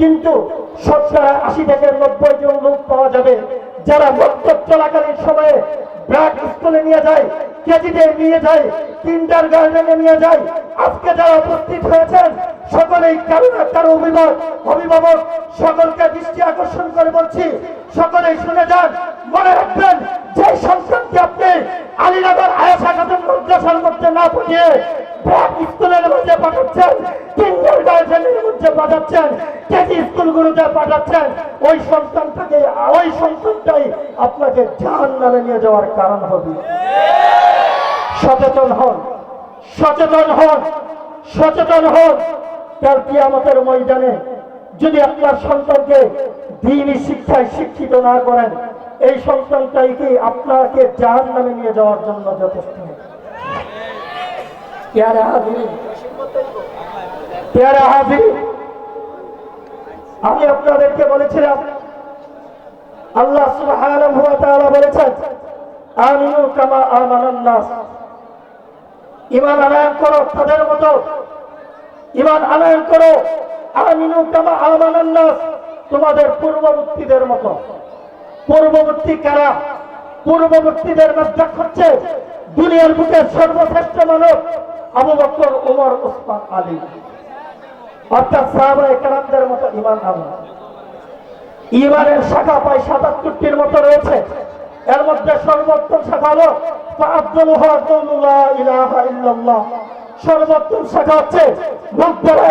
কিন্তু শতকরা আশি থেকে নব্বই জন লোক পাওয়া যাবে যারা মক্তব চলাকালীন সময়ে ব্রাক স্কুলে নিয়ে যায়, কেজিতে নিয়ে যায় কিন্ডার গার্ডেনে নিয়ে যায়। আজকে যারা উপস্থিত হয়েছেন, সকলেই কারণ কারও অভিভাবক অভিভাবক, সকলকে দৃষ্টি আকর্ষণ করে বলছি, সকলেই শুনে যান, মনে রাখবেন, যে সন্তানকে আপনি আলীনগর আয়াসা খাতুন মাদ্রাসার মধ্যে না পাঠিয়ে ব্র্যাক স্কুলের মধ্যে পাঠাচ্ছেন কিন্ডার গার্ডেনের মধ্যে পাঠাচ্ছেন, কেজি স্কুলগুলোতে পাঠাচ্ছেন, ওই সন্তানটাকে, ওই সন্তানটাই আপনাকে জাহান নামে নিয়ে যাওয়ার কারণ হবে। সচেতন হন সচেতন হন সচেতন হন। কাল কি আমাদের ময়দানে যদি আপনার সন্তানকে দিনই শিক্ষায় শিক্ষিত না করেন, এই সন্তানটাই কি আপনাকে জাহান নামে নিয়ে যাওয়ার জন্য যথেষ্ট? আমি আপনাদেরকে বলেছিলাম, আল্লাহ বলেছেন, আমিনু কামা আমানান নাস। ঈমান আনয়ন করো, তাদের মতো। ইমান আনয়ন করো। আমিনু তোমাদের পূর্ববর্তীদের মতো। পূর্ববর্তী কারা? পূর্ববর্তীদের মধ্যে হচ্ছে দুনিয়ার বুকে সর্বশ্রেষ্ঠ মানব আবু বকর ওমর ওসমান আলী। অর্থাৎ সাহাবা একরামদের মতো ঈমান আনয়ন ইমানের শাখা প্রায় সাতাত্তরটির মতো রয়েছে। এর মধ্যে সর্বোত্তম শাখা হলো সর্বোত্তম শাখা হচ্ছে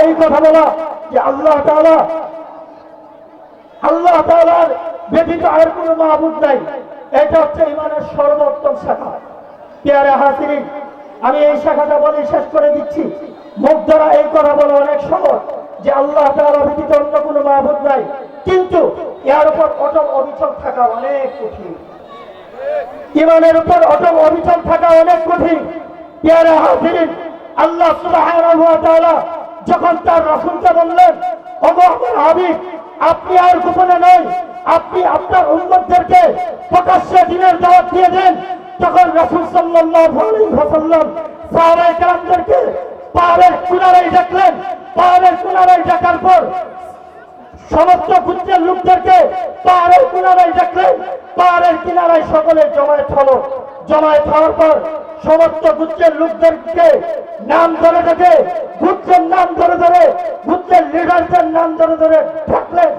এই কথা বলা যে আল্লাহ আল্লাহ ব্যতীত আর নাই। এটা হচ্ছে ইমানের সর্বোত্তম আমি এই শাখাটা বলে শেষ করে দিচ্ছি। মুখ দ্বারা এই কথা বলা অনেক সহজ যে আল্লাহ তাআলা ব্যতীত অন্য কোনো মাহবুদ নাই। কিন্তু এর উপর অটল অবিচল থাকা অনেক কঠিন। ইমানের উপর অটল অবিচল থাকা অনেক কঠিন। পেয়ারে হাসিরিন আল্লাহ তাআলা যখন তার রাসূলকে বললেন আমার হাবিব, আপনি আর গোপনে নয়, আপনি আপনার উম্মতদেরকে প্রকাশ্যে দিনের দাওয়াত দিয়ে দেন। তখন রাসূল ওয়াসাল্লাম সাহাবায়ে কেরামদেরকে পাহাড়ের কিনারায় ডাকলেন। পাহাড়ের কিনারায় ডাকার পর সমস্ত গুচ্ছের লোকদেরকে পাহাড়ের কিনারায় ডাকলেন পাহাড়ের কিনারায় সকলে জমায়েত হলো। জমায়েত হওয়ার পর সমস্ত গুচ্ছের লোকদেরকে নাম ধরে ডেকে গুচ্ছের নাম ধরে ধরে গুচ্ছের লিডারদের নাম ধরে ধরে ডাকলেন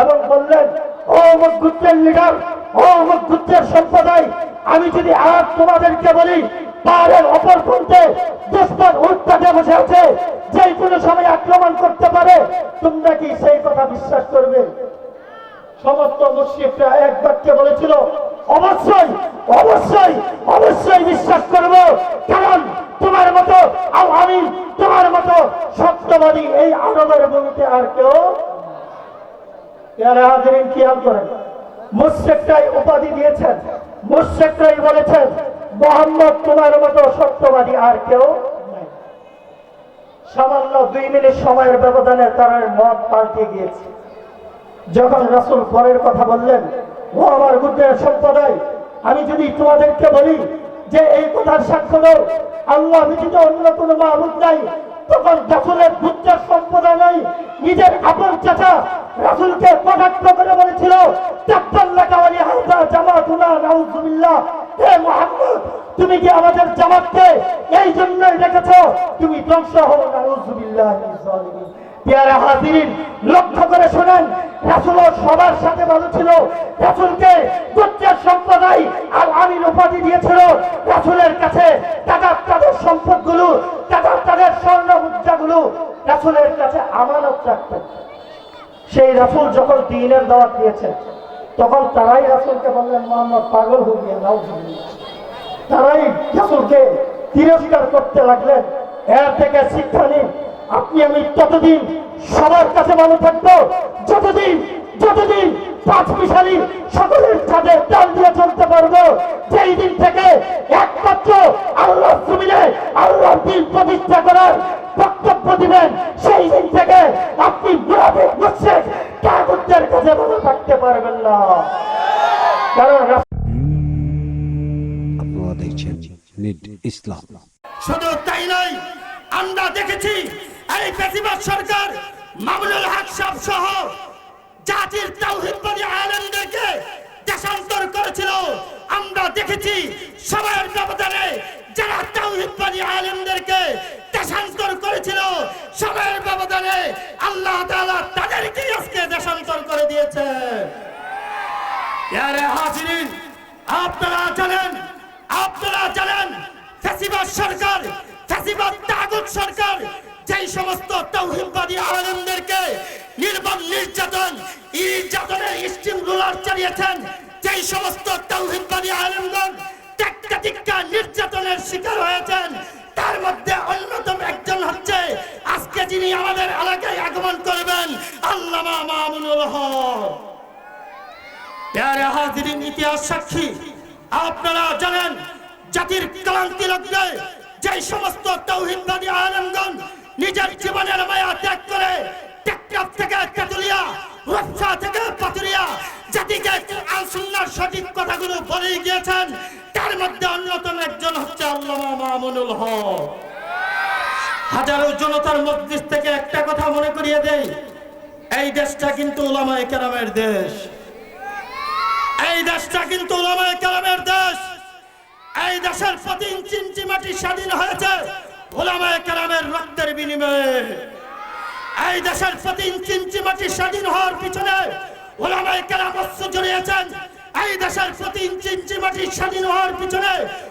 এবং বললেন, ও অমুক গুচ্ছের লিডার ও অমুক গুচ্ছের সম্প্রদায়, আমি যদি আর তোমাদেরকে বলি পাহাড়ের অপর প্রান্তে দুশ্মন উত্তাজে বসে আছে যে কোনো সময় আক্রমণ করতে পারে, তোমরা কি সেই কথা বিশ্বাস করবে? সমস্ত মুসলিমরা এক বাক্যে বলেছিল, অবশ্যই অবশ্যই অবশ্যই বিশ্বাস করব, কারণ তোমার মতো আমি তোমার মতো সত্যবাদী এই আরবের ভূমিতে আর কেউ এরা হাজিরিন খেয়াল করেন মুশ্রেকটাই উপাধি দিয়েছেন মুশ্রেকটাই বলেছেন মোহাম্মদ তোমার মতো সত্যবাদী আর কেউ সামান্য দুই মিনিট সময়ের ব্যবধানে তার মত পাল্টে গিয়েছে। যখন রাসূল পরের কথা বললেন, ও আমার গুদ্রের সম্প্রদায়, আমি যদি তোমাদেরকে বলি যে এই কথার সাক্ষ্য দাও, আল্লাহ ব্যতীত অন্য কোনো মাহবুদ নাই, তখন রাসুলের গুজ্জার সম্প্রদায় নাই নিজের আপন চাচা রাসুলকে কটাক্ষ করে বলেছিল তাব্বাল্লাকা ওয়ালি হাযা জামাতুনা নাউযুবিল্লাহ হে তুমি কি আমাদের জামাতকে এই জন্যই রেখেছো? তুমি ধ্বংস পেয়ারা হাজিরিন, লক্ষ্য করে শোনেন রাসুল সবার সাথে ভালো ছিল। রাসুলকে গোত্রের সম্প্রদায় আর আমিন উপাধি দিয়েছিল। রাসুলের কাছে তাদের তাদের সম্পদগুলো, তাদের তাদের স্বর্ণ মুদ্রাগুলো রাসুলের কাছে আমানত রাখতেন। সেই রাসুল যখন দিনের দাওয়াত দিয়েছেন তখন তারাই রাসুলকে বললেন, মোহাম্মদ, পাগল গিয়ে নাউজুবিল্লাহ তারাই রাসুলকে তিরস্কার করতে লাগলেন এর থেকে শিক্ষা নিন, আপনি আমি ততদিন সবার কাছে ভালো থাকব, যতদিন যতদিন পাঁচ মিশালি সকলের ছাদে ডাল দিয়ে চলতে পারব, যেই দিন থেকে একমাত্র আল্লাহ আল্লাহ দিন প্রতিষ্ঠা করার বক্তব্য দিবেন সেই দিন থেকে আপনি কাগুতের কাছে ভালো থাকতে পারবেন না। কারণ আপনারা দেখছেন নিট ইসলাম। শুধু তাই নয় আমরা দেখেছি এই বেশিরভাগ সরকার মামুনুল হক সাহেব সহ জাতির তাওহীদবাদী আলেমদেরকে দেশান্তর করেছিল। আমরা দেখেছি সময়ের ব্যবধানে যারা তাওহীদবাদী আলেমদেরকে দেশান্তর করেছিল। সময়ের ব্যবধানে আল্লাহ তাআলা তাদেরকে আজকে দেশান্তর করে দিয়েছে। আপনারা জানেন আপনারা জানেন সরকার সরকার যেই সমস্ত নির্যাতন চালিয়েছেন সমস্ত নির্যাতনের শিকার হয়েছেন তার মধ্যে অন্যতম একজন হচ্ছে আজকে যিনি আমাদের এলাকায় আগমন করবেন আল্লামা মামুনুল হক। হাজিরিন ইতিহাস সাক্ষী, আপনারা জানেন জাতির ক্লান্তি লগ্নে যে সমস্ত তৌহিদবাদী আলমগণ নিজের জীবনের মায়া ত্যাগ করে টেকনাফ থেকে তেতুলিয়া, রূপসা থেকে পাতুরিয়া জাতিকে আলসুন্নার সঠিক কথাগুলো বলে গিয়েছেন। মামুনুল হক হাজারো জনতার মধ্যে থেকে একটা কথা মনে করিয়ে দেই এই দেশটা কিন্তু ওলামায়ে কেরামের দেশ এই দেশটা কিন্তু ওলামায়ে কেরামের দেশ এই দেশের প্রতি ইঞ্চি মাটি স্বাধীন হয়েছে ওলামায়ে কেরামের রক্তের বিনিময়ে এই দেশের প্রতি ইঞ্চি মাটি স্বাধীন হওয়ার পিছনে ওলামায়ে কেরাম অস্ত্র জড়িয়েছেন এই দেশের প্রতি ইঞ্চি মাটি স্বাধীন হওয়ার পিছনে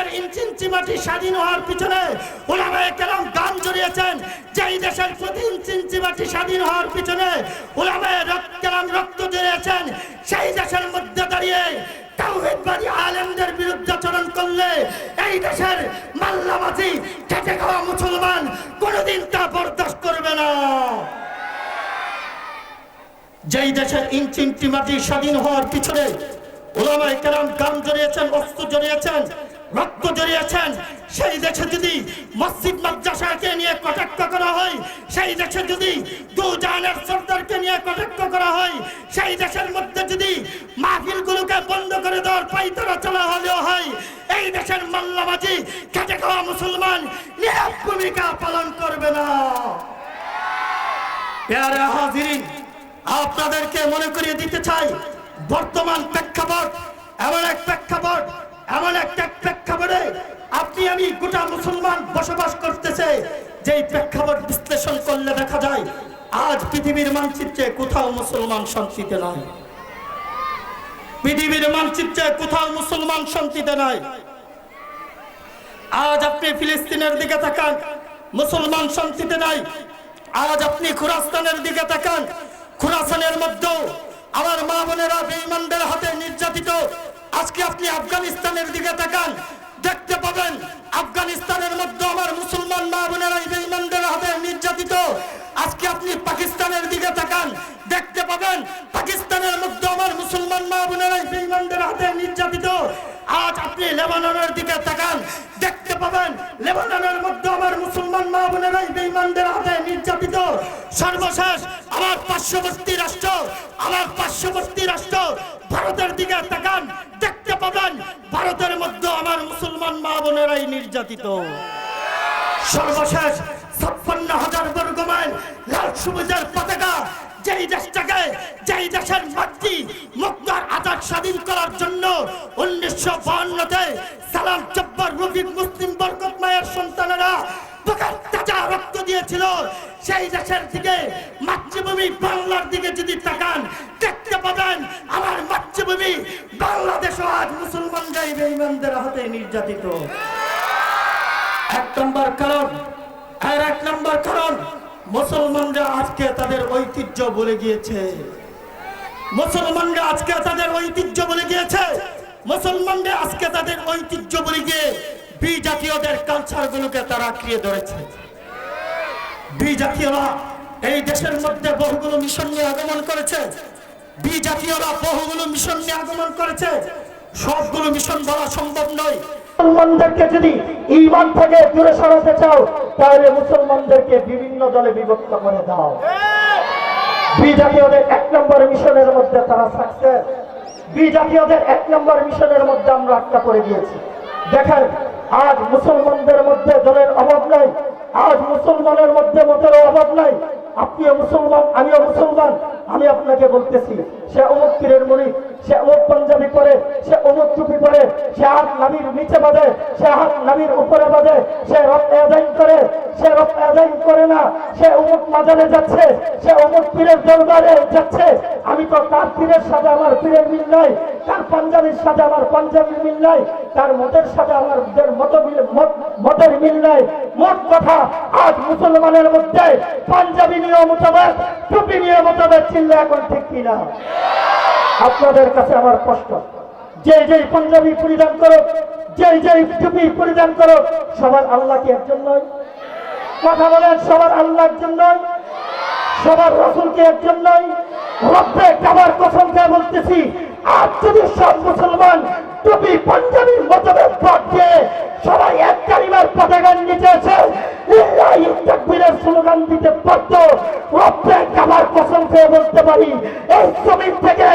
দেশের ইঞ্চি ইঞ্চি মাটি স্বাধীন হওয়ার পিছনে ওলামায়ে কেরাম গান জড়িয়েছেন। যেই দেশের প্রতি ইঞ্চি ইঞ্চি মাটি স্বাধীন হওয়ার পিছনে ওলামায়ে কেরাম রক্ত জড়িয়েছেন, সেই দেশের মধ্যে দাঁড়িয়ে তাওহীদবাদী আলেমদের বিরুদ্ধে আচরণ করলে এই দেশের মাল্লাবাজি, খেটে খাওয়া মুসলমান কোনোদিন তা বরদাস্ত করবে না। যেই দেশের ইঞ্চি ইঞ্চি মাটি স্বাধীন হওয়ার পিছনে ওলামাই কেরাম গান জড়িয়েছেন, অস্ত্র জড়িয়েছেন রক্ত জড়িয়েছেন, সেই দেশে যদি মসজিদ মাদ্রাসাকে নিয়ে কটাক্ষ করা হয়, সেই দেশে যদি দু জাহানের সর্দারকে নিয়ে কটাক্ষ করা হয়, সেই দেশের মধ্যে যদি মাহফিলগুলোকে বন্ধ করে দেওয়ার পাইতারা চলা হলেও হয়, এই দেশের মাল্লাবাজি খেটে খাওয়া মুসলমান নীরব ভূমিকা পালন করবে না। হাজিরিন, আপনাদেরকে মনে করিয়ে দিতে চাই, বর্তমান প্রেক্ষাপট এমন এক প্রেক্ষাপট এমন একটা প্রেক্ষাপটে আপনি আমি গোটা মুসলমান বসবাস করতেছে, যেই প্রেক্ষাপট বিশ্লেষণ করলে দেখা যায়, আজ পৃথিবীর মানচিত্রে কোথাও মুসলমান শান্তিতে নয় পৃথিবীর মানচিত্রে কোথাও মুসলমান শান্তিতে নয় আজ আপনি ফিলিস্তিনের দিকে তাকান, মুসলমান শান্তিতে নাই। আজ আপনি খুরাস্তানের দিকে তাকান খুরাসানের মধ্যেও আমার মা বোনেরা বেঈমানদের হাতে নির্যাতিত আজকে আপনি আফগানিস্তানের দিকে তাকান, দেখতে পাবেন আফগানিস্তানের মধ্যে আমার মুসলমান মা বোনেরা বেঈমানদের হাতে নির্যাতিত। আজকে আপনি পাকিস্তানের দিকে তাকান, দেখতে পাবেন পাকিস্তানের মধ্যে আমার মুসলমান মা বোনেরা বেঈমানদের হাতে নির্যাতিত। আজ আপনি লেবাননের দিকে তাকান, দেখতে পাবেন লেবাননের মধ্যে আমার মুসলমান মা বোনেরাই বেঈমানদের হাতে নির্যাতিত। সর্বশেষ আমার পার্শ্ববর্তী রাষ্ট্র, আমার পার্শ্ববর্তী রাষ্ট্র ভারতের দিকে তাকান, দেখতে পাবেন ভারতের মধ্যে আমার মুসলমান মা বোনেরাই নির্যাতিত। সর্বশেষ ছাপ্পান্ন হাজার বর্গ মাইল লাল সবুজের পতাকা যেই দেশটাকে, যেই দেশের মাতৃ মুক্তার আজাদ স্বাধীন করার জন্য উনিশশো বাহান্নতে সালাম জব্বার রফিক মুসলিম বরকত মায়ের সন্তানেরা দিয়েছিল। সেই দিকে মাতৃভূমি বাংলার দিকে যদি তাকান, দেখতে আমার মাতৃভূমি বাংলাদেশও আজ নির্যাতিত। এক নম্বর কারণ, আর এক নম্বর কারণ মুসলমানরা আজকে তাদের ঐতিহ্য বলে গিয়েছে। মুসলমানরা আজকে তাদের ঐতিহ্য বলে গিয়েছে। মুসলমানরা আজকে তাদের ঐতিহ্য বলে গিয়ে বিজাতীয়দের কালচার গুলোকে তারা আঁকড়িয়ে ধরেছে। বিজাতীয়রা এই দেশের মধ্যে বহুগুলো মিশন নিয়ে আগমন করেছে। বিজাতীয়রা বহুগুলো মিশন নিয়ে আগমন করেছে। সবগুলো মিশন বলা সম্ভব নয়। মুসলমানদেরকে যদি ইমান থেকে দূরে সরাতে চাও তাহলে মুসলমানদেরকে বিভিন্ন দলে বিভক্ত করে দাও। বিজাতীয়দের এক নম্বর মিশনের মধ্যে তারা সাকসেস বিজাতীয়দের এক নম্বর মিশনের মধ্যে আমরা আটকা করে দিয়েছি দেখেন, আজ মুসলমানদের মধ্যে দলের অভাব নাই। আজ মুসলমানের মধ্যে মতের অভাব নাই। আপনিও মুসলমান, আমিও মুসলমান। আমি আপনাকে বলতেছি, সে অমুক পীরের মুড়ি সে অমুক পাঞ্জাবি পরে, সে অমুক টুপি পরে, সে হাত নাবির নিচে বাঁধে, সে হাত নাবির উপরে বাঁধে, সে রব আদায় করে, সে রব আদায় করে না, সে অমুক মাজারে যাচ্ছে, সে অমুক পীরের দরবারে যাচ্ছে। আমি তো তার পীরের সাথে আমার পীরের মিল নাই, তার পাঞ্জাবির সাথে আমার পাঞ্জাবির মিল নাই, তার মতের সাথে আমার মত- মতের মিল নাই। মোট কথা, আজ মুসলমানের মধ্যে পাঞ্জাবি নিয়ে মোতাবেক, টুপি নিয়ে মোতাবেক চিল্লা এখন ঠিক কিনা? আপনাদের কাছে আমার প্রশ্ন যে যেই পাঞ্জাবি পরিধান করো, যেই যেই টুপি পরিধান করো, সবার আল্লাহ কি একজন নয়। কথা বলেন, সবার আল্লাহ একজন নয়। সবার রসুলকে একজন নয়। রব্বে কাবার কসম খেয়ে বলতেছি, আজ যদি সব মুসলমান টুপি, পাঞ্জাবি মোতাবেক পথ দিয়ে সবাই এক নিচে এসে, লিল্লাহি তাকবীরের স্লোগান দিতে পারত খেয়ে বলতে পারি, এই জমিন থেকে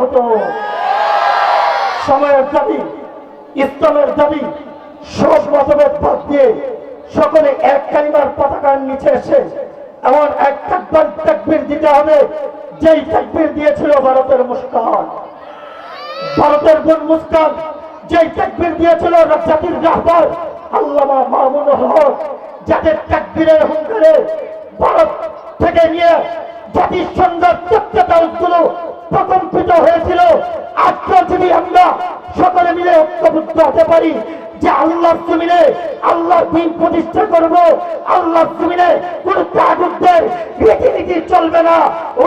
হতো। সময়ের দাবি, ইসলামের দাবি, সব মতভেদ বাদ দিয়ে সকলে এক কালিমার পতাকার নিচে এসে এমন এক তাকবার তাকবীর দিতে হবে, যেই তাকবীর দিয়েছিল ভারতের মুস্কান। ভারতের গুণ মুস্কান, যেই তাকবীর দিয়েছিল জাতির রাহবার, আল্লামা মাহমুদ হক, যাদের তাকবীরের হুঙ্কারে ভারত থেকে নিয়ে জাতির সুন্দর প্রকম্পিত হয়েছিল। আজকে যদি আমরা সকলে মিলে ঐক্যবদ্ধ হতে পারি যে আল্লাহর জমিনে আল্লাহর দিন প্রতিষ্ঠা করব, আল্লাহর জমিনে কোন তাগুতদের রীতিনীতি চলবে না।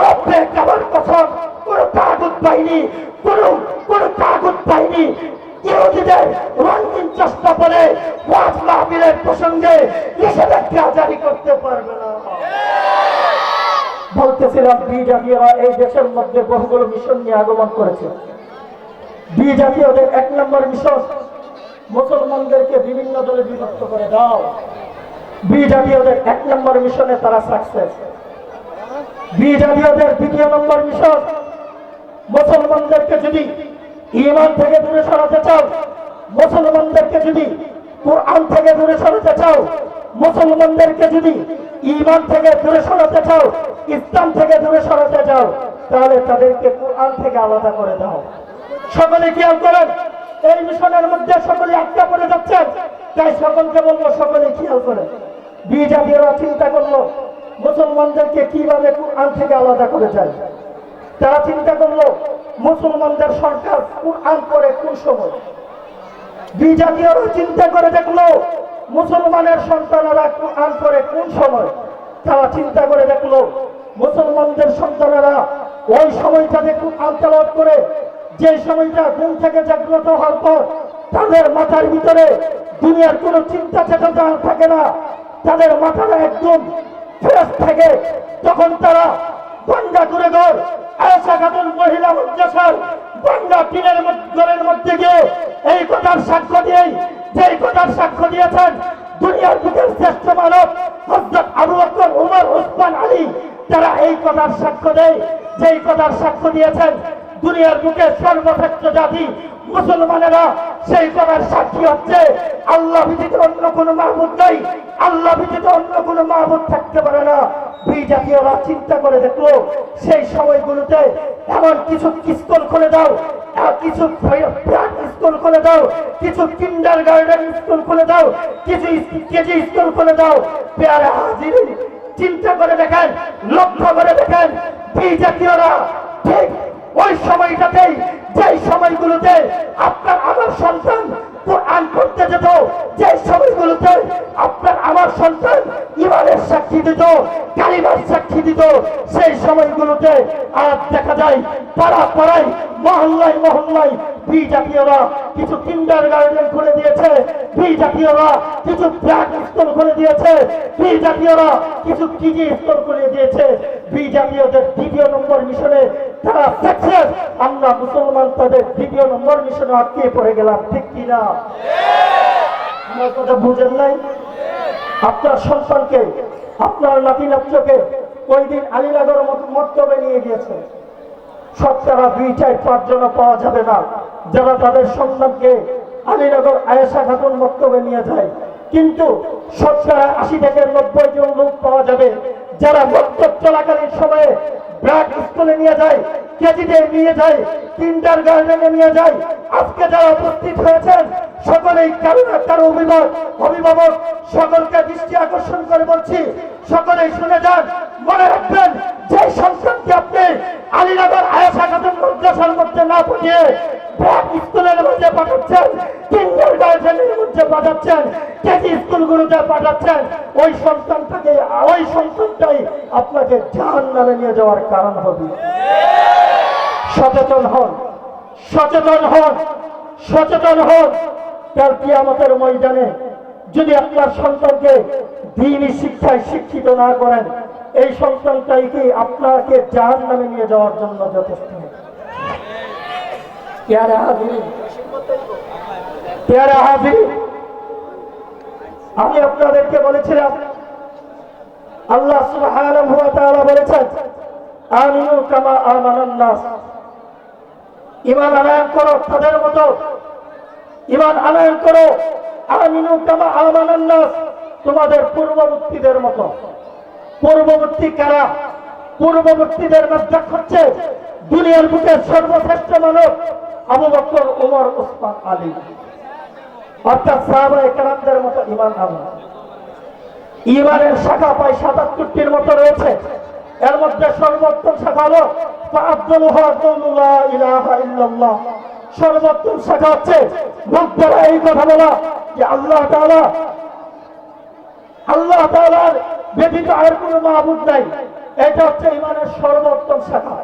রব্বে কাবার কথা কোন তাগুত বাহিনী, কোন কোন তাগুত বাহিনী ইহুদিদের রঙিন চেষ্টা করে ওয়াজ মাহফিলের প্রসঙ্গে নিষেধাজ্ঞা জারি করতে পারবে না। বলতেছিলাম বিজাতীয়রা এই দেশের মধ্যে বহুগুলো মিশন নিয়ে আগমন করেছে। বিজাতীয়দের এক নম্বর মিশন মুসলমানদেরকে বিভিন্ন দলে বিভক্ত করে দাও। বিজাতীয়দের এক নম্বর মিশনে তারা সাকসেস বিজাতীয়দের দ্বিতীয় নম্বর মিশন মুসলমানদেরকে যদি ইমান থেকে দূরে সরাতে চাও, মুসলমানদেরকে যদি কোরআন থেকে দূরে সরাতে চাও, মুসলমানদেরকে যদি ইমান থেকে দূরে সরাতে চাও ইসলাম থেকে দূরে সরাতে চাও তাহলে তাদেরকে কোরআন থেকে আলাদা করে দাও। সকলে খেয়াল করেন, এই মিশনের মধ্যে সকলে আটকা পড়ে যাচ্ছেন, তাই সকলকে বলব, সকলে খেয়াল করেন। বিজাতীয়রা চিন্তা করল, মুসলমানদেরকে কীভাবে কোরআন থেকে আলাদা করে যায়? তারা চিন্তা করল, মুসলমানদের সরকার কোরআন করে কোন সময়? বিজাতীয়রা চিন্তা করে দেখল, মুসলমানের সন্তানেরা কোরআন করে কোন সময়? তারা চিন্তা করে দেখল মুসলমানদের সন্তানেরা ওই সময়টাতে কোরআন তেলাওয়াত করে, যে সময়টা ঘুম থেকে জাগ্রত হওয়ার পর তাদের মাথার ভিতরে দুনিয়ার কোনো চিন্তা চেতনা থাকে না। তাদের মাথাটা একদম ফ্রেশ থাকে। তখন তারা গঙ্গা করে ঘর আয়সা খাতুন মহিলা মাদ্রাসার গঙ্গা টিনের ঘরের মধ্যে গিয়ে এই কথার সাক্ষ্য দিয়েই যে এই কথার সাক্ষ্য দিয়েছেন দুনিয়ার বুকের শ্রেষ্ঠ মানব হজরত আবু বকর, উমর ওসমান আলী তারা এই কথার সাক্ষ্য দেয় যে এই কথার সাক্ষ্য দিয়েছেন দুনিয়ার বুকে সর্বশ্রেষ্ঠ জাতি মুসলমানেরা, সেই কথার সাক্ষী হচ্ছে আল্লাহ ব্যতীত অন্য কোনো মাহবুদ নাই, আল্লাহ ব্যতীত অন্য কোনো মাহবুদ থাকতে পারে না। বিজাতীয়রা চিন্তা করে দেখল, সেই সময়গুলোতে এমন কিছু স্কুল খুলে দাও কিছু স্কুল খুলে দাও, কিছু কিন্ডার গার্ডেন স্কুল খুলে দাও, কিছু কেজি স্কুল খুলে দাও, পেয়ারে হাজির চিন্তা করে দেখেন, লক্ষ্য করে দেখেন বিজাতীয়রা ঠিক ওই সময়টাতেই, যেই সময়গুলোতে আপনার আমার সন্তান কোরআন করতে যেত যে সময়গুলোতে আপনার আমার সন্তান ইমানের সাক্ষী দিত, কালিমার সাক্ষী দিত, সেই সময়গুলোতে আজ দেখা যায়, পাড়া পাড়ায়, মহল্লায় মহল্লায় বিজাতীয়রা কিছু কিন্ডার গার্ডেন দিয়েছে। বিজাতীয়রা কিছু ব্র্যাক স্কুল খুলে দিয়েছে। বিজাতীয়রা কিছু কিজি দিয়েছে। বিজাতীয়দের দ্বিতীয় নম্বর মিশনে তারা সাকসেস আমরা মুসলমান, তাদের দ্বিতীয় নম্বর মিশনে আটকে পড়ে গেলাম, ঠিক কিনা আমার কথা বুঝেন নাই? আপনার সন্তানকে, আপনার নাতি নাত্রকে ওই দিন আলীনগর মর্তবে নিয়ে গিয়েছে। শতকরা দুই চার পাঁচ জন পাওয়া যাবে না। যারা তাদের সন্তানকে আলীনগর আয়েশা খাতুন মক্তবে নিয়ে যায়। কিন্তু শতকরা আশি থেকে নব্বই জন লোক পাওয়া যাবে। যারা মক্তব চলাকালীন সময়ে ব্রাক স্কুলে নিয়ে যায়, কেজিতে নিয়ে যায়, কিন্ডার গার্ডেনে নিয়ে যায়। আজকে যারা উপস্থিত হয়েছেন, সকলেই কারও না কারও অভিভাবক অভিভাবক, সকলকে দৃষ্টি আকর্ষণ করে বলছি, সকলেই শুনে যান, মনে রাখবেন যে সন্তানকে আপনি আলীনগর আয়াসা খাতুন মধ্যে না পড়িয়ে ব্র্যাক মধ্যে পাঠাচ্ছেন কিন্ডার গার্ডেনের মধ্যে পাঠাচ্ছেন, কেজি স্কুলগুলোতে পাঠাচ্ছেন। ওই সন্তানটাকে, ওই সন্তানটাই আপনাকে জাহান নামে নিয়ে যাওয়ার কারণ হবে। সচেতন হন সচেতন হন সচেতন হন। কাল কিয়ামতের ময়দানে যদি আপনার সন্তানকে দিনই শিক্ষায় শিক্ষিত না করেন, এই সন্তানটাই কি আপনাকে জাহান নামে নিয়ে যাওয়ার জন্য যথেষ্ট? পেয়ারা পেয়ারা আমি আপনাদেরকে বলেছিলাম, আল্লাহ বলেছেন, আমিনু কামা করো, তাদের মতো করো, আমিনু কামা তোমাদের পূর্ববর্তীদের মতো। পূর্ববর্তী কারা? পূর্ববর্তীদের মধ্যে হচ্ছে দুনিয়ার বুকে সর্বশ্রেষ্ঠ মানব আবু বকর, ওমর, ওসমান, আলী। অর্থাৎ মতো ইমান ইমানের শাখা প্রায় সাতাত্তরটির মতো রয়েছে। এর মধ্যে সর্বোত্তম শাখা হলো সর্বোত্তম শাখা হচ্ছে এই কথা বলা যে আল্লাহ আল্লাহ ব্যতীত আর কোনো মাহবুদ নাই। এটা হচ্ছে ইমানের সর্বোত্তম শাখা।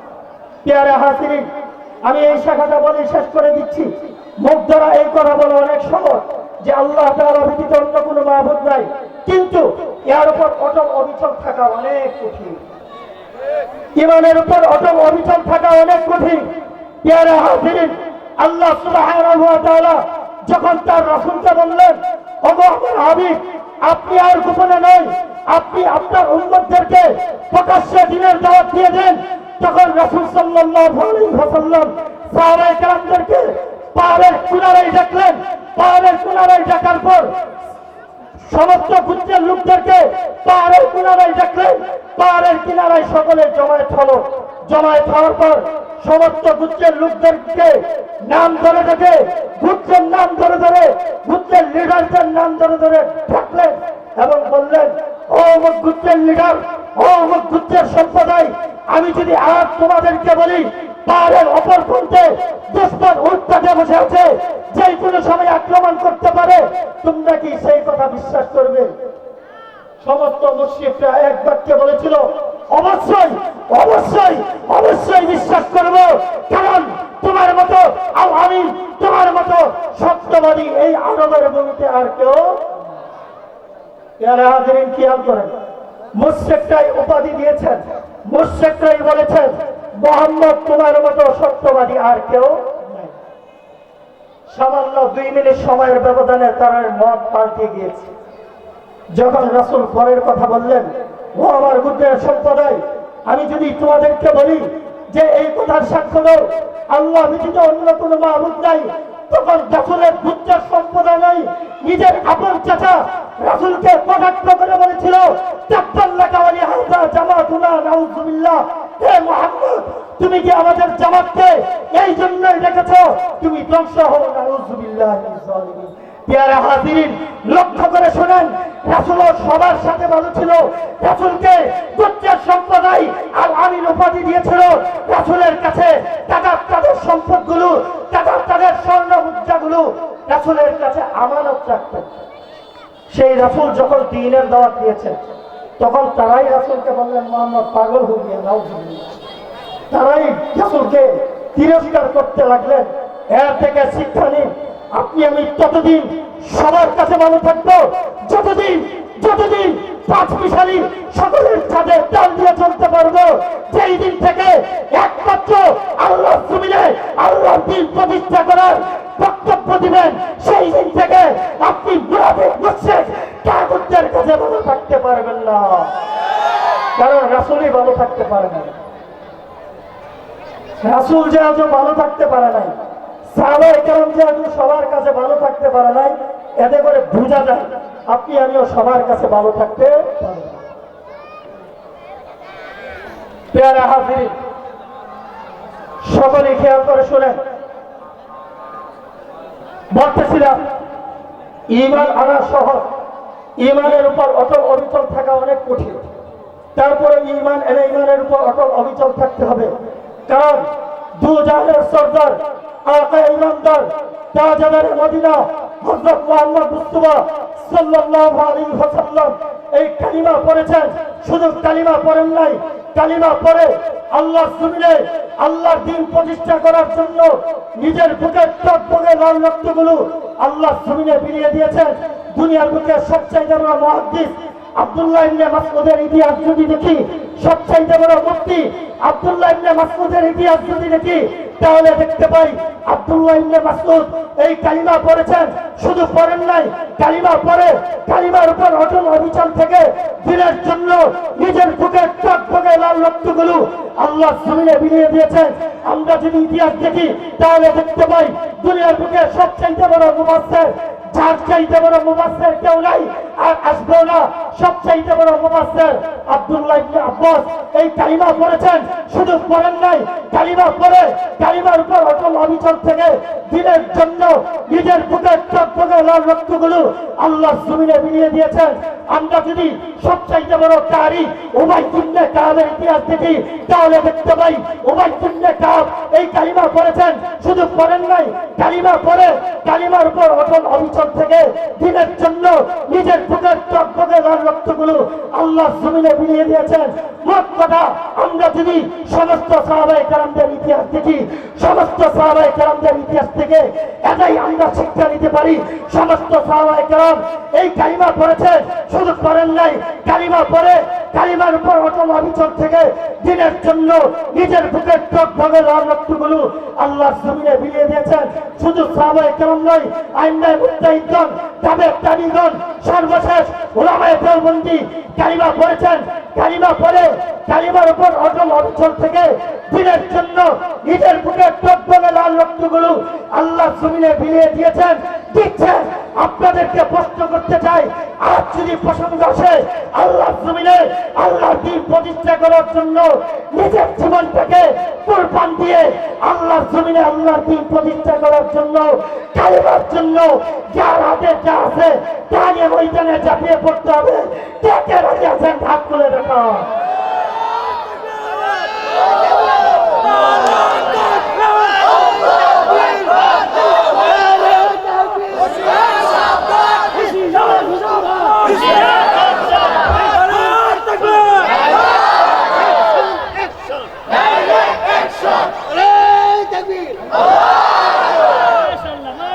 পেয়ারে হাসিরিন আমি এই শাখাটা বলে শেষ করে দিচ্ছি। মুখ দ্বারা এই কথা বলা অনেক সহজ যে আল্লাহ তাআলা ব্যতীত অন্য কোনো মাহবুদ নাই। কিন্তু এর উপর অটল অবিচল থাকা অনেক কঠিন। ইমানের উপর অটল অবিচল থাকা অনেক কঠিন। পেয়ারে হাসিরিন আল্লাহ সুবহানাহু যখন তার রাসূলকে বললেন, ওগো আমার হাবিব, আপনি আর গোপনে নয় আপনি আপনার উম্মতদেরকে প্রকাশ্যে দিনের দাওয়াত দিয়ে দেন। তখন রাসূল সাল্লাল্লাহু আলাইহি ওয়াসাল্লাম সাহাবায়ে কেরামদেরকে পাহাড়ের কিনারায় দেখলেন, পাহাড়ের কিনারায় দেখার পর সমস্ত গুত্রের লোকদেরকে, পাহাড়ের কিনারায় দেখলেন, পাহাড়ের কিনারায় সকলে জমায়েত হলো। জমায়েত হওয়ার পর সমস্ত গুত্রের লোকদেরকে, নাম ধরে দেখে গুত্রের নাম ধরে ধরে গুত্রের লিডারদের নাম ধরে ধরে ডাকলেন এবং বললেন, ও অমুক গুত্রের লিডার ও অমুক গুত্রের সম্প্রদায়, আমি যদি আর তোমাদেরকে বলি পাহাড়ের অপর প্রান্তে বসে আছে। যে কোনো সময় আক্রমণ করতে পারে। তোমরা কি সেই কথা বিশ্বাস করবে? সমস্ত মুসলিমরা এক বাক্যে বলেছিল, অবশ্যই অবশ্যই অবশ্যই বিশ্বাস করব। কারণ তোমার মতো আমি তোমার মতো সত্যবাদী এই আরবের ভূমিতে আর কেউ হাজিরিন খেয়াল করেন। উপাধি দিয়েছেন। মুশ্রেকটাই বলেছেন মোহাম্মদ তোমার মতো সত্যবাদী আর কেউ সামান্য দুই মিনিট সময়ের ব্যবধানে তার মত পাল্টে গিয়েছে। যখন রাসূল পরের কথা বললেন, ও আমার গুদ্রের সম্প্রদায়, আমি যদি তোমাদেরকে বলি যে এই কথার সাক্ষ্য দাও, আল্লাহ ব্যতীত অন্য কোনো মাহবুদ নাই, তখন রাসূলের গুদ্রের সম্প্রদায় নাই, নিজের আপন চাচা রাসুলকে কটাক্ষ করে বলেছিল তাব্বাল্লাকা ওয়া লিহাযা জামাতুনা নাউযুবিল্লাহ হে তুমি কি আমাদের জামাতকে এই জন্যই রেখেছো? তুমি ধ্বংস মিনাজ পেয়ারা হাজিরিন, লক্ষ্য করে শোনেন রাসুল সবার সাথে ভালো ছিল। রাসুলকে গোত্রের সম্প্রদায় আর আমিন উপাধি দিয়েছিল। রাসুলের কাছে তাদের তাদের সম্পদগুলো তাদের তাদের স্বর্ণ মুদ্রাগুলো রাসুলের কাছে আমানত রাখতেন। সেই রাসুল যখন দিনের দাওয়াত দিয়েছেন, তখন তারাই রাসুলকে বললেন, মোহাম্মদ, পাগল তারাই রাসুলকে তিরস্কার করতে লাগলেন। এর থেকে শিক্ষা নিন, আপনি আমি ততদিন সবার কাছে ভালো থাকব, যতদিন যতদিন যেই দিন থেকে একমাত্র আল্লাহ জমিনে দিন প্রতিষ্ঠা করার বক্তব্য দিবেন, সেই দিন থেকে আপনি মুনাফিক ভালো থাকতে পারবেন না। কারণ রাসুলই ভালো থাকতে পারে না রাসুল যে আজও ভালো থাকতে পারে নাই যেহেতু সবার কাছে ভালো থাকতে পারে নাই, এতে করে বোঝা যায় আপনি আমিও সবার কাছে ভালো থাকতে হাজির সকলে খেয়াল করে শুনেন। বলতেছিলাম ইমান আনা সহজ। ইমানের উপর অটল অবিচল থাকা অনেক কঠিন। তারপরে ইমান এনে ইমানের উপর অটল অবিচল থাকতে হবে। কারণ দু জাহানের সর্দার, আকা ইমানদার, তাজাদারে মদিনা সাল্লাল্লাহু আলাইহি ওয়াসাল্লাম এই কালিমা পড়েছেন। শুধু কালিমা পড়েন নাই, কালিমা পড়ে আল্লাহ আল্লাহর দিন প্রতিষ্ঠা করার জন্য নিজের বুকের টকবগে লাল রক্তগুলো আল্লাহ জমিনে বিলিয়ে দিয়েছেন। দুনিয়ার বুকে সবচেয়ে বড় মহাদ্দিস শুধু পড়েন নাই, কালিমা পড়ে, কালিমার উপর অটল অবিচল থেকে দিনের জন্য নিজের বুকের টকবগে লাল রক্তগুলো আল্লাহ জমিনে বিলিয়ে দিয়েছেন। আমরা যদি ইতিহাস দেখি, তাহলে দেখতে পাই দুনিয়ার বুকে সবচাইতে বড় মুফাসসির যার চাইতে বড় মুবাসের কেউ নাই আর আসবেও না। সবচাইতে বড় মুবাসের আব্দুল্লাহ আব্বাস এই কালিমা পড়েছেন। শুধু পড়েন নাই, কালিমা পড়ে, কালিমার উপর অটল অবিচল থেকে দিনের জন্য নিজের বুকের টকবগে লাল রক্তগুলো আল্লাহ জমিনে বিলিয়ে দিয়েছেন। আমরা যদি সব চাইতে বড় কারি উমাই তুল্লে কাবের ইতিহাস দেখি, তাহলে দেখতে পাই উমাই তুল্লে কাব এই কালিমা পড়েছেন, শুধু পড়েন নাই, কালিমা পড়ে, কালিমার উপর অটল অবিচল থেকে দিনের জন্য নিজের বুকের লাল রক্তগুলো আল্লাহ জমিনে বিলিয়ে দিয়েছেন। মোট কথা, আমরা যদি সমস্ত সাহাবাই কালামদের ইতিহাস দেখি, সমস্ত সাহাবাই কালামদের ইতিহাস থেকে এটাই আমরা শিক্ষা নিতে পারি, সমস্ত সাহাবাই কালাম এই কালিমা পড়েছেন শুধু পড়েন নাই। কালিমা পড়ে, কালিমার উপর অটল অবিচল থেকে দিনের জন্য নিজের বুকের টক ভাগের রক্তগুলো আল্লাহ জমিনে বিলিয়ে দিয়েছেন। শুধু সাহাবাই কালাম নয় আইনায় মুত্তাহিদগণ তাদের তাবিগণ, সর্বশেষ ওলামায়ে দেওবন্দি কালিমা পড়েছেন। কালিমা পড়ে, কালিমার উপর অটল অবিচল থেকে দিনের জন্য নিজের বুকের টকবগে লাল রক্তগুলো আল্লাহ জমিনে বিলিয়ে দিয়েছেন। দিচ্ছেন। আপনাদেরকে প্রশ্ন করতে চাই আজ যদি প্রসঙ্গ আসে আল্লাহ জমিনে আল্লাহ দিন প্রতিষ্ঠা করার জন্য নিজের জীবনটাকে কোরবান দিয়ে আল্লাহর জমিনে আল্লাহর দিন প্রতিষ্ঠা করার জন্য, কালিমার জন্য, যার হাতে যা আছে, তা নিয়ে ময়দানে চাপিয়ে পড়তে হবে কে কে রাজি আছেন, হাত তুলে দেখা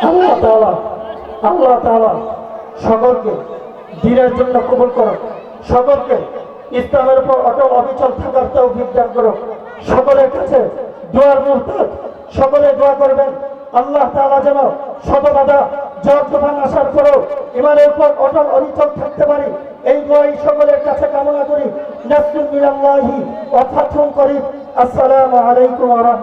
আল্লাহ তাআলা আল্লাহ তাআলা সকলকে দিনের জন্য কবুল করো সকলকে ইসলামের উপর অটল অবিচল থাকার তৌফিক দান করো সকলের কাছে দোয়ার মুহূর্ত সকলে দোয়া করবেন তাআলা যেন শত বাধা জ্বর তুফান আসার পরও ইমানের উপর অটল অনিচল থাকতে পারি। এই দোয়াই সকলের কাছে কামনা করি। নাসরুল মিনাল্লাহি ওয়া ফাতহুন করিম। আসসালামু আলাইকুম ওয়া